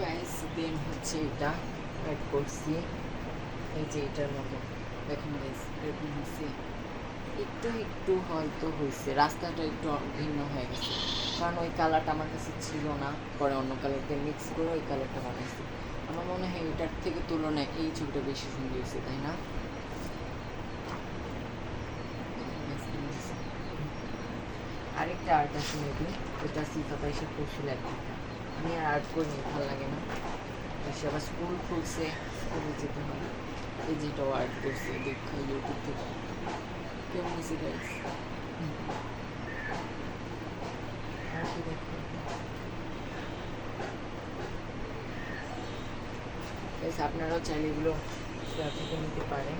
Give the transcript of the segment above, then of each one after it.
দেন হচ্ছে এটা অ্যাড করছি এই যে এটার মতো দেখেন গাইস এরকম হচ্ছে একটু একটু হয়তো হয়েছে। রাস্তাটা একটু ভিন্ন হয়ে গেছে। কারণ ওই কালারটা আমার কাছে ছিল না। পরে অন্য কালার দিয়ে মিক্স করে ওই কালারটা বানাইছি। আমার মনে হয় এটার থেকে তুলনায় এই ছবিটা বেশি সুন্দর হয়েছে, তাই না? আরেকটা আর্ট আছে মেবি ওটা সিফা পাইসা করছিল একটা আমি আর আর্ট করিনি ভালো লাগে না। সে আবার স্কুল খুলছে স্কুলে যেতে হবে। এই যেটাও আর্ট করছে, দেখা ইউটিউব থেকে। কেমন হয়েছে গাইস আর কি দেখো। গাইস আপনারাও চাইলে এগুলো শেয়ার থেকে নিতে পারেন।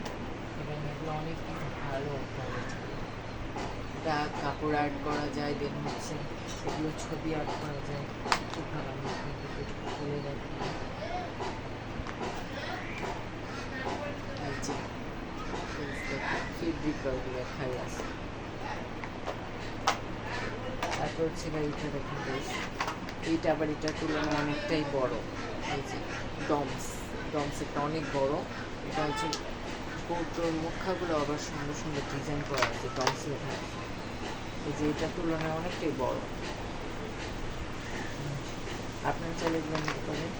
এবং এগুলো অনেক ভালো। কোয়ালিটি এটা কাপড় অ্যাড করা যায় দেন হচ্ছে এগুলো ছবি অ্যাড করা যায়। খুব ভালো লেখাই আছে। তারপর হচ্ছে এইটা এইটা আবার এটার তুলনায় অনেকটাই বড়। এই যে ডমস ডমস একটা অনেক বড়। এটা হচ্ছে কৌটোর মুখাগুলো আবার সুন্দর সুন্দর ডিজাইন করা আছে ডমস লেখা এই যে এটার তুলনায় অনেকটাই বড়। আপনারা চাইলে এগুলো নিতে পারেন।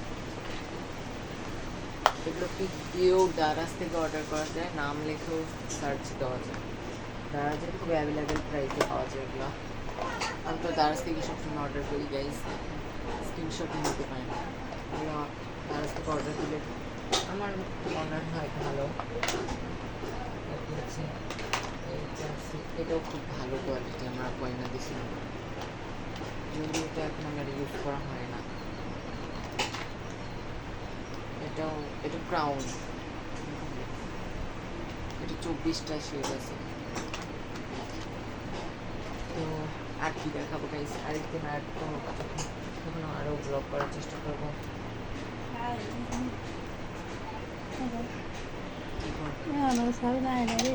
এগুলো কি দিয়েও দারাজ থেকে অর্ডার করা যায়? নাম লিখেও সার্চ দেওয়া যায়। দারাজের খুব অ্যাভেলেবেল প্রাইসে পাওয়া যায় এগুলো। আমি তো দারাজ থেকে সবসময় অর্ডার করি গাইস স্ক্রিনশট নিতে পারেন। এগুলো দারাজ থেকে অর্ডার দিলে আমার মনে হয় ভালো তারপর হচ্ছে এইটা আছে, এটাও খুব ভালো কোয়ালিটি আমরা গয়না দিয়েছিলাম যদি এটা এখন আমার ইউজ করা হয় না। এটাও এটা ক্রাউন এটা চব্বিশটা শেড আছে। তো আর কি দেখাবো গাইস আরেকদিন আর কোনো তখন আরও ব্লগ করার চেষ্টা করব। কি করব? রে।